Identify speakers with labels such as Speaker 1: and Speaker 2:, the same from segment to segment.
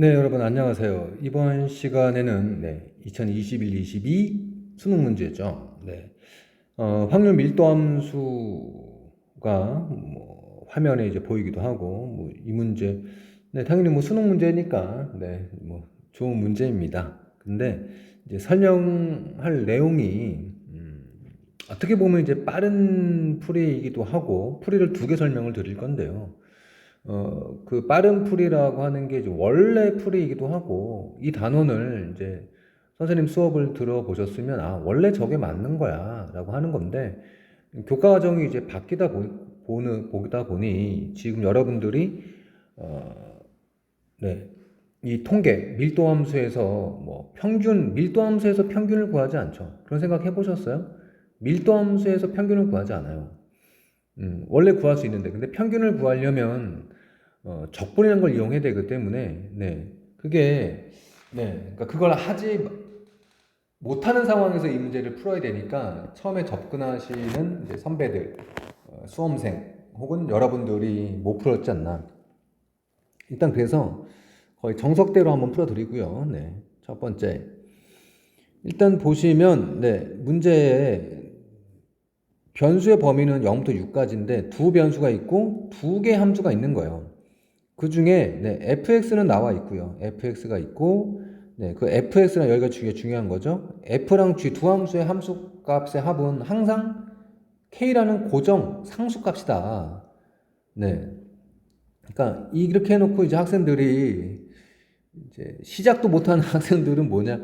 Speaker 1: 네, 여러분 안녕하세요. 이번 시간에는 네, 2021-22 수능 문제죠. 네. 어, 확률 밀도 함수가 뭐 화면에 이제 보이기도 하고 뭐 이 문제 네, 당연히 뭐 수능 문제니까 네, 뭐 좋은 문제입니다. 근데 이제 설명할 내용이 음, 어떻게 보면 이제 빠른 풀이이기도 하고 풀이를 두 개 설명을 드릴 건데요. 어, 그 빠른 풀이라고 하는 게 이제 원래 풀이이기도 하고 이 단원을 이제 선생님 수업을 들어보셨으면 아, 원래 저게 맞는 거야 라고 하는 건데 교과 과정이 이제 바뀌다 보, 보는, 보다 보니 지금 여러분들이 어, 네, 이 통계 밀도 함수에서 뭐 평균 밀도 함수에서 평균을 구하지 않죠. 그런 생각 해 보셨어요? 밀도 함수에서 평균을 구하지 않아요. 음, 원래 구할 수 있는데, 근데 평균을 구하려면 어, 적분이라는 걸 이용해야 되기 때문에, 네, 그게 네, 그러니까 그걸 하지 못하는 상황에서 이 문제를 풀어야 되니까 처음에 접근하시는 이제 선배들, 어, 수험생 혹은 여러분들이 못 풀었지 않나. 일단 그래서 거의 정석대로 한번 풀어드리고요. 네, 첫 번째. 일단 보시면, 네, 문제에 변수의 범위는 0부터 6까지인데 두 변수가 있고 두 개 함수가 있는 거예요. 그 중에 네, fx는 나와 있고요. fx가 있고 네, 그 fx랑 여기가 되게 중요한 거죠. f랑 g 두 함수의 함수 값의 합은 항상 k라는 고정 상수 값이다. 네. 그러니까 이렇게 해놓고 이제 학생들이 이제 시작도 못하는 학생들은 뭐냐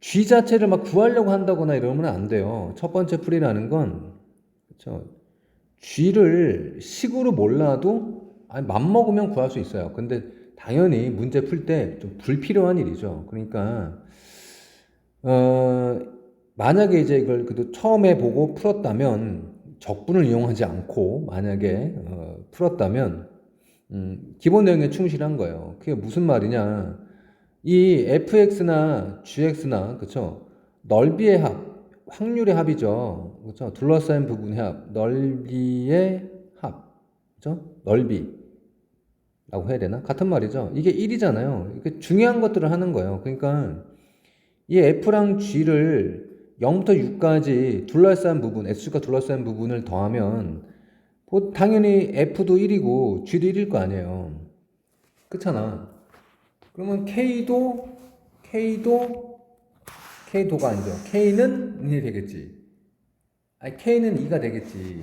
Speaker 1: g 자체를 막 구하려고 한다거나 이러면 안 돼요. 첫 번째 풀이라는 건 그렇죠. G를 식으로 몰라도 아니 맘먹으면 구할 수 있어요. 근데 당연히 문제 풀 때 좀 불필요한 일이죠. 그러니까 어 만약에 이제 이걸 그래도 처음에 보고 풀었다면 적분을 이용하지 않고 만약에 어 풀었다면 음 기본 내용에 충실한 거예요. 그게 무슨 말이냐? 이 fx나 gx나 그쵸 넓이의 합 확률의 합이죠. 그렇죠? 둘러싸인 부분의 합, 넓이의 합, 그렇죠? 넓이 라고 해야 되나? 같은 말이죠. 이게 1이잖아요. 이게 중요한 것들을 하는 거예요. 그러니까 이 F랑 G를 0부터 6까지 둘러싼 부분, X가 둘러싼 부분을 더하면 당연히 F도 1이고 G도 1일 거 아니에요. 그렇잖아. 그러면 K도 K도 K도가 아니죠. K는 1이 되겠지. 아니, K는 2가 되겠지.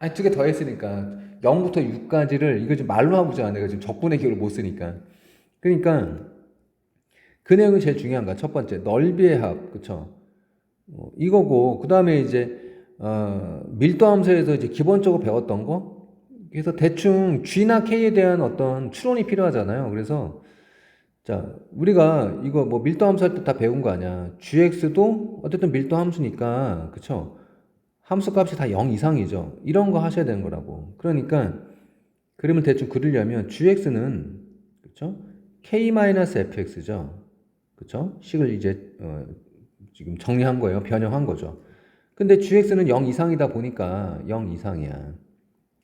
Speaker 1: 아니, 두 개 더 했으니까. 0부터 6까지를, 이거 지금 말로 하고 있잖아. 내가 지금 적분의 기호를 못 쓰니까. 그러니까, 그 내용이 제일 중요한 거야. 첫 번째, 넓이의 합. 그쵸? 어, 이거고, 그 다음에 이제, 어, 밀도 함수에서 이제 기본적으로 배웠던 거? 그래서 대충 G나 K에 대한 어떤 추론이 필요하잖아요. 그래서, 자, 우리가 이거 뭐 밀도 함수 할 때 다 배운 거 아니야. gx도 어쨌든 밀도 함수니까, 그쵸? 함수 값이 다 0 이상이죠. 이런 거 하셔야 되는 거라고. 그러니까, 그림을 대충 그리려면 gx는, 그쵸? k-fx죠. 그쵸? 식을 이제, 어, 지금 정리한 거예요. 변형한 거죠. 근데 gx는 0 이상이다 보니까 0 이상이야.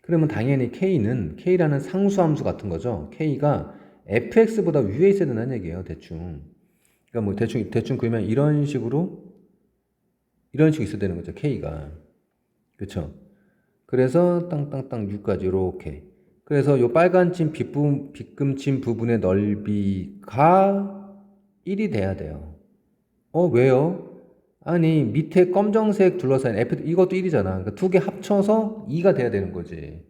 Speaker 1: 그러면 당연히 k는, k라는 상수함수 같은 거죠. k가 fx보다 위에 있어야 된다는 얘기예요, 대충. 그러니까 뭐 대충 대충 그러면 이런 식으로 이런 식으로 있어야 되는 거죠, k가. 그렇죠? 그래서 땅땅땅 6까지 이렇게. 그래서 요 빨간 침 빗부, 빗금침 부분의 넓이가 1이 돼야 돼요. 어, 왜요? 아니, 밑에 검정색 둘러싸인 F, 이것도 1이잖아. 그러니까 두 개 합쳐서 2가 돼야 되는 거지.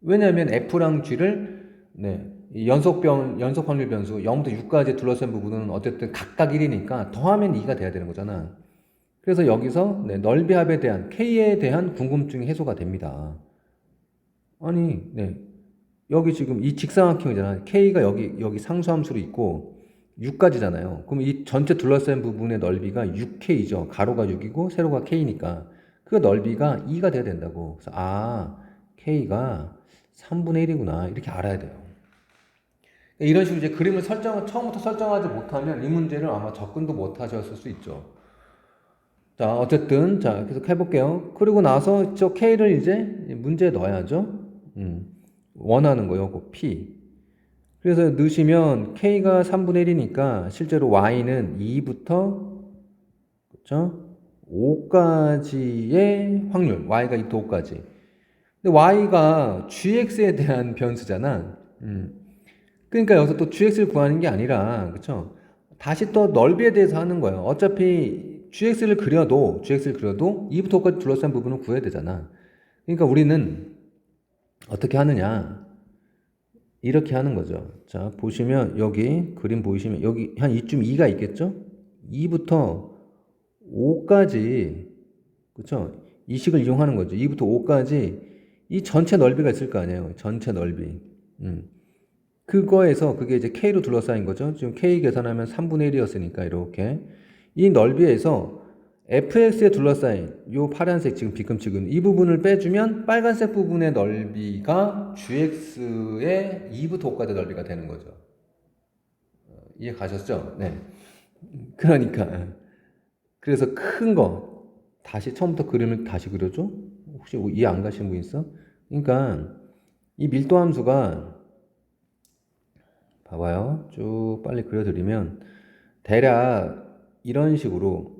Speaker 1: 왜냐면 F랑 G를, 네, 연속변, 연속 확률 변수 0부터 6까지 둘러싼 부분은 어쨌든 각각 1이니까 더하면 2가 돼야 되는 거잖아. 그래서 여기서 네, 넓이 합에 대한 K에 대한 궁금증이 해소가 됩니다. 아니, 네. 여기 지금 이 직사각형이잖아. K가 여기 여기 상수함수로 있고 6까지잖아요. 그럼 이 전체 둘러싼 부분의 넓이가 6K죠. 가로가 6이고 세로가 K니까 그 넓이가 2가 돼야 된다고. 그래서 아, K가 3분의 1이구나. 이렇게 알아야 돼요. 이런 식으로 이제 그림을 설정, 처음부터 설정하지 못하면 이 문제를 아마 접근도 못 하셨을 수 있죠. 자, 어쨌든, 자, 계속 해볼게요. 그리고 나서 저 K를 이제 문제에 넣어야죠. 음, 원하는 거, 요거 P. 그래서 넣으시면 K가 3분의 1이니까 실제로 Y는 2부터 그렇죠? 5까지의 확률, Y가 2부터 5까지. 근데 Y가 GX에 대한 변수잖아. 음. 그러니까 여기서 또 GX를 구하는 게 아니라, 그쵸? 다시 또 넓이에 대해서 하는 거예요. 어차피 GX를 그려도, GX를 그려도 2부터 5까지 둘러싼 부분을 구해야 되잖아. 그러니까 우리는 어떻게 하느냐. 이렇게 하는 거죠. 자, 보시면 여기 그림 보이시면 여기 한 이쯤 2가 있겠죠? 2부터 5까지, 그쵸? 이 식을 이용하는 거죠. 2부터 5까지 이 전체 넓이가 있을 거 아니에요. 전체 넓이. 음. 그거에서 그게 이제 K로 둘러싸인 거죠. 지금 K 계산하면 3분의 1이었으니까 이렇게. 이 넓이에서 fx에 둘러싸인 요 파란색 지금 비금치근 이 부분을 빼주면 빨간색 부분의 넓이가 gx의 2부터 5까지 넓이가 되는 거죠. 어, 이해 가셨죠? 네. 그러니까 그래서 큰 거 다시 처음부터 그림을 다시 그려줘? 혹시 이해 안 가시는 분 있어? 그러니까 이 밀도 함수가 봐봐요. 쭉 빨리 그려드리면 대략 이런 식으로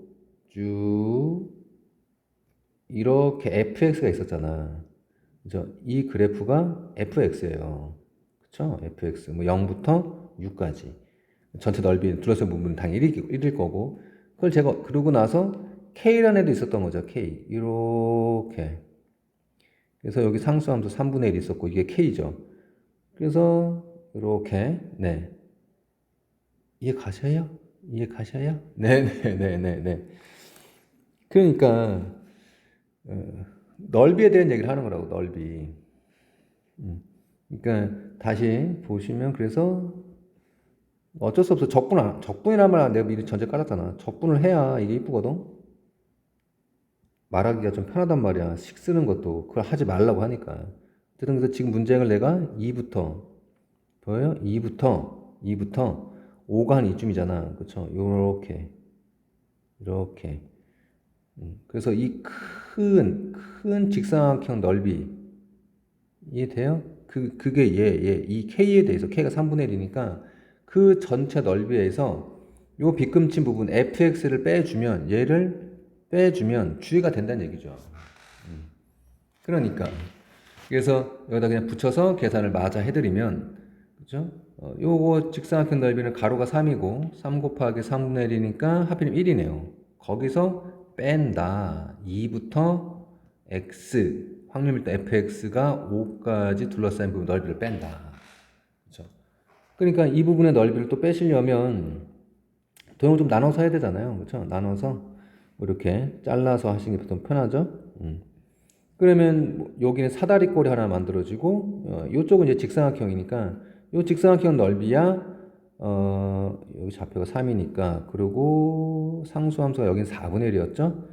Speaker 1: 쭉 이렇게 fx가 있었잖아. 그죠? 이 그래프가 fx예요. 그쵸? fx. 뭐 0부터 6까지. 전체 넓이 둘러싼 부분은 당연히 1일, 1일 거고. 그걸 제가 그러고 나서 k라는 애도 있었던 거죠. k. 이렇게. 그래서 여기 상수함수 3분의 1 있었고 이게 k죠. 그래서 이렇게 네. 이해 가셔요? 이해 가셔요? 네, 네, 네, 네, 네. 그러니까 어, 넓이에 대한 얘기를 하는 거라고 넓이. 음. 그러니까 다시 보시면 그래서 어쩔 수 없어 적분 안 적분이란 말 내가 미리 전제 깔았잖아. 적분을 해야 이게 이쁘거든. 말하기가 좀 편하단 말이야. 식 쓰는 것도 그걸 하지 말라고 하니까. 그래서 지금 문제를 내가 2부터 보여요? 2부터 2부터 5가 한 이쯤이잖아. 그쵸? 요렇게 이렇게 음, 그래서 이 큰, 큰 직사각형 넓이 이해돼요? 그, 그게 얘, 얘, 이 K에 대해서 K가 3분의 1이니까 그 전체 넓이에서 요 빗금친 부분 fx를 빼주면 얘를 빼주면 주의가 된다는 얘기죠. 음. 그러니까 그래서 여기다 그냥 붙여서 계산을 마저 해드리면 그죠? 어, 요거 직사각형 넓이는 가로가 3이고 3 곱하기 3분의 1이니까 하필이면 1이네요. 거기서 뺀다. 2부터 x 확률 밀도 fx가 5까지 둘러싸인 부분 넓이를 뺀다. 그렇죠? 그러니까 이 부분의 넓이를 또 빼시려면 도형을 좀 나눠서 해야 되잖아요. 그렇죠? 나눠서 뭐 이렇게 잘라서 하시는 게 보통 편하죠. 음. 그러면 뭐 여기는 사다리꼴이 하나 만들어지고 어, 이쪽은 이제 직사각형이니까 이 직사각형 넓이야 어, 여기 좌표가 3이니까 그리고 상수함수가 여기는 4분의 1이었죠.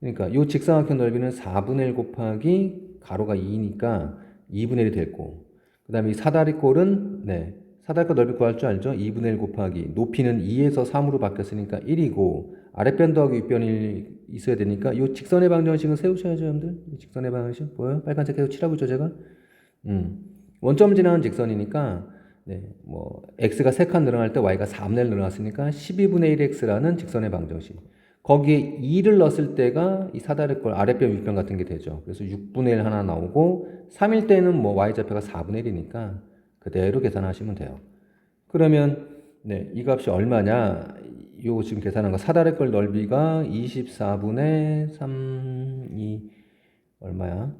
Speaker 1: 그러니까 이 직사각형 넓이는 4분의 1 곱하기 가로가 2니까 2분의 1이 됐고 그 다음에 이 사다리꼴은 네 사다리꼴 넓이 구할 줄 알죠? 2분의 1 곱하기 높이는 2에서 3으로 바뀌었으니까 1이고 아랫변 더하기 윗변이 있어야 되니까 이 직선의 방정식은 세우셔야죠 여러분들 이 직선의 방정식 보여요? 빨간색 계속 칠하고 있죠 제가 음. 원점 지나는 직선이니까 네, 뭐 x가 3칸 늘어날 때 y가 4분의 1 늘어났으니까 12분의 1x라는 직선의 방정식. 거기에 2를 넣었을 때가 이 사다리꼴 아랫변 윗변 같은 게 되죠. 그래서 6분의 1 하나 나오고 3일 때는 뭐 y좌표가 4분의 1이니까 그대로 계산하시면 돼요. 그러면 네, 이 값이 얼마냐? 요 지금 계산한 거 사다리꼴 넓이가 24분의 3, 2 얼마야?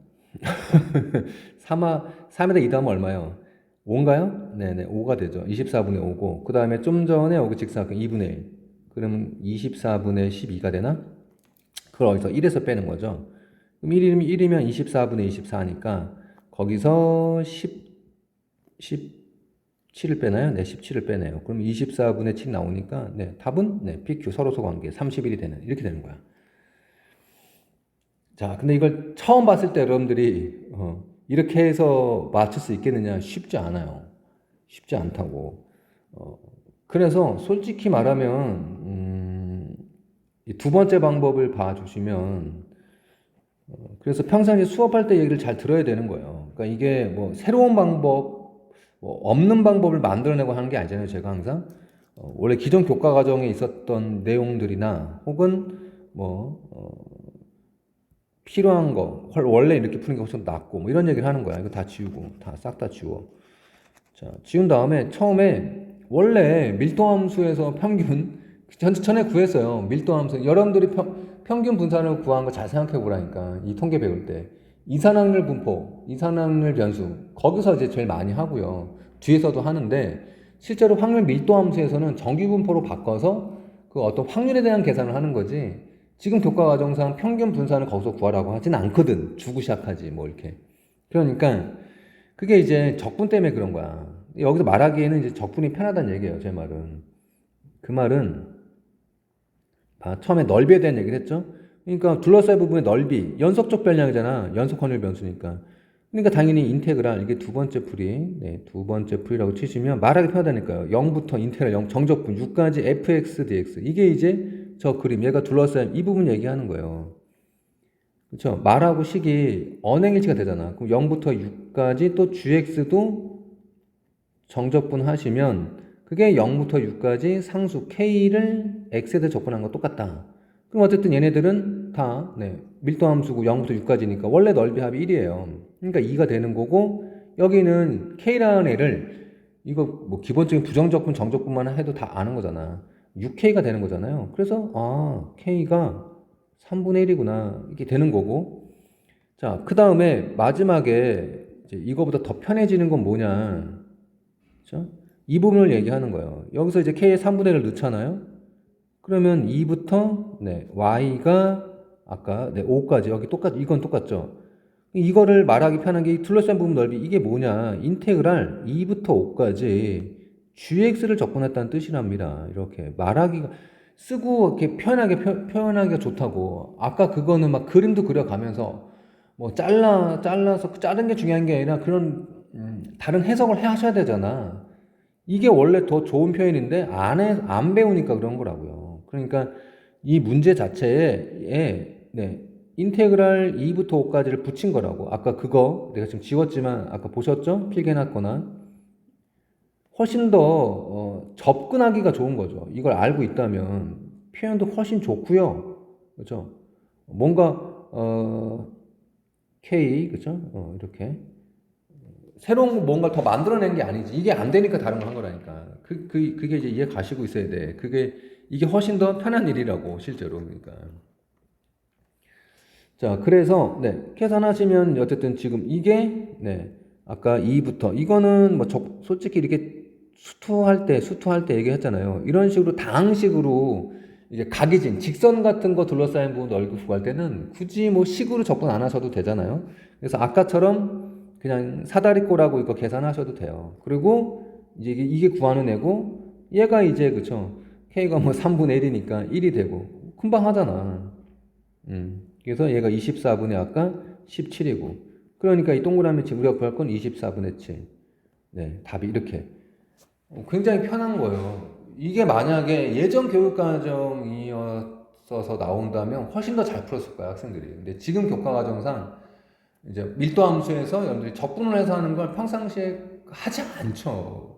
Speaker 1: 3하 3에다 2 더하면 얼마요? 5인가요? 네네, 5가 되죠. 24분의 5고, 그 다음에 좀 전에 여기 직사각형 2분의 1. 그러면 24분의 12가 되나? 그걸 어디서 1에서 빼는 거죠. 그럼 1이면, 1이면 24분의 24니까, 거기서 10, 17을 빼나요? 네, 17을 빼네요. 그럼 24분의 7 나오니까, 네, 답은, 네, PQ 서로소 관계 31이 되는, 이렇게 되는 거야. 자, 근데 이걸 처음 봤을 때 여러분들이, 어, 이렇게 해서 맞출 수 있겠느냐? 쉽지 않아요. 쉽지 않다고. 어, 그래서 솔직히 말하면, 음, 두 번째 방법을 봐주시면, 어, 그래서 평상시에 수업할 때 얘기를 잘 들어야 되는 거예요. 그러니까 이게 뭐 새로운 방법, 뭐 없는 방법을 만들어내고 하는 게 아니잖아요. 제가 항상 어, 원래 기존 교과 과정에 있었던 내용들이나 혹은 뭐 어, 필요한 거 헐, 원래 이렇게 푸는 게 훨씬 낫고 뭐 이런 얘기를 하는 거야. 이거 다 지우고 다싹다 지워. 자 지운 다음에 처음에 원래 밀도함수에서 평균 전 전에 구했어요. 밀도함수 여러분들이 평, 평균 분산을 구한 거 잘 생각해 보라니까 이 통계 배울 때 이산화율 분포, 이산화율 변수 거기서 이제 제일 많이 하고요. 뒤에서도 하는데 실제로 확률 밀도함수에서는 정규 분포로 바꿔서 그 어떤 확률에 대한 계산을 하는 거지. 지금 교과 과정상 평균 분산을 거기서 구하라고 하진 않거든. 주고 시작하지 뭐 이렇게. 그러니까 그게 이제 적분 때문에 그런 거야. 여기서 말하기에는 이제 적분이 편하다는 얘기예요. 제 말은. 그 말은 봐, 처음에 넓이에 대한 얘기를 했죠. 그러니까 둘러싸인 부분의 넓이, 연속적 변량이잖아. 연속 확률 변수니까. 그러니까 당연히 인테그랄 이게 두 번째 풀이, 네, 두 번째 풀이라고 치시면 말하기 편하다니까요. 0부터 인테그랄 0 정적분 6까지 fx dx 이게 이제 저 그림 얘가 둘러싸인 이 부분 얘기하는 거예요. 그렇죠? 말하고 식이 언행일치가 되잖아. 그럼 0부터 6까지 또 gx도 정적분 하시면 그게 0부터 6까지 상수 k를 x에 대해 적분한 거 똑같다. 그럼 어쨌든 얘네들은 다 네, 밀도함수고 0부터 6까지니까 원래 넓이 합이 1이에요. 그러니까 2가 되는 거고 여기는 k라는 애를 이거 뭐 기본적인 부정적분 정적분만 해도 다 아는 거잖아. 6k가 되는 거잖아요. 그래서 아 k가 3분의 1이구나 이렇게 되는 거고 자 그 다음에 마지막에 이제 이거보다 더 편해지는 건 뭐냐 그렇죠? 이 부분을 얘기하는 거예요. 여기서 이제 k의 3분의 1을 넣잖아요. 그러면 2부터 네, y가 아까 네, 5까지 여기 똑같 이건 똑같죠. 이거를 말하기 편한 게이 둘러싼 부분 넓이 이게 뭐냐? 인테그랄 2부터 5까지 gx를 적분했다는 뜻이랍니다. 이렇게 말하기가 쓰고 이렇게 표, 표현하기가 좋다고. 아까 그거는 막 그림도 그려가면서 뭐 잘라 잘라서 자른 게 중요한 게 아니라 그런 음, 다른 해석을 해 하셔야 되잖아. 이게 원래 더 좋은 표현인데 안, 해, 안 배우니까 그런 거라고요. 그러니까 이 문제 자체에 네, 인테그랄 2부터 5까지를 붙인 거라고. 아까 그거 내가 지금 지웠지만 아까 보셨죠? 필기해놨거나. 훨씬 더 어, 접근하기가 좋은 거죠. 이걸 알고 있다면 표현도 훨씬 좋고요. 그렇죠? 뭔가 어, K 그렇죠? 어, 이렇게 새로운 뭔가 더 만들어낸 게 아니지. 이게 안 되니까 다른 걸 한 거라니까. 그, 그, 그게 이제 이해 가시고 있어야 돼. 그게, 이게 훨씬 더 편한 일이라고, 실제로. 그러니까. 자, 그래서, 네, 계산하시면, 어쨌든 지금 이게, 네, 아까 2부터, 이거는 뭐, 적, 솔직히 이렇게 수투할 때, 수투할 때 얘기했잖아요. 이런 식으로 당식으로, 이제 각이진, 직선 같은 거 둘러싸인 부분 넓이 구할 때는 굳이 뭐 식으로 접근 안 하셔도 되잖아요. 그래서 아까처럼 그냥 사다리꼴하고 이거 계산하셔도 돼요. 그리고 이제 이게, 이게 구하는 애고 얘가 이제 그쵸 k가 뭐 3분의 1이니까 1이 되고 금방 하잖아. 음. 그래서 얘가 24분의 아까 17이고 그러니까 이 동그라미 지 우리가 구할 건 24분의 7. 네, 답이 이렇게. 어, 굉장히 편한 거예요. 이게 만약에 예전 교육과정이었어서 나온다면 훨씬 더 잘 풀었을 거야 학생들이. 근데 지금 교과과정상 이제 밀도 함수에서 여러분들이 적분을 해서 하는 걸 평상시에 하지 않죠.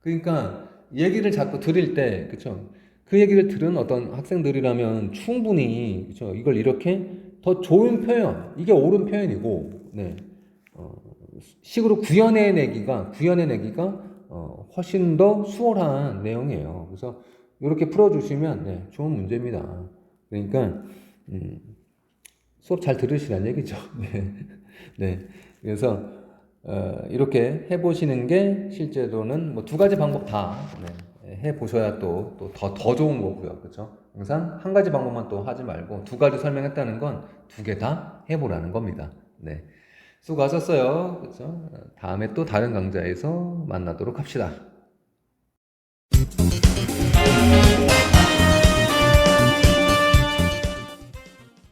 Speaker 1: 그러니까 얘기를 자꾸 드릴 때, 그쵸? 그 얘기를 들은 어떤 학생들이라면 충분히, 그쵸? 이걸 이렇게 더 좋은 표현, 이게 옳은 표현이고, 네. 어, 식으로 구현해내기가, 구현해내기가, 어, 훨씬 더 수월한 내용이에요. 그래서 이렇게 풀어주시면, 네, 좋은 문제입니다. 그러니까, 음, 수업 잘 들으시라는 얘기죠. 네. 네. 그래서, 어, 이렇게 해보시는 게 실제로는 뭐 두 가지 방법 다 네, 해보셔야 또, 또 더, 더 좋은 거고요. 그죠? 항상 한 가지 방법만 또 하지 말고 두 가지 설명했다는 건 두 개 다 해보라는 겁니다. 네. 수고하셨어요. 그죠? 다음에 또 다른 강좌에서 만나도록 합시다.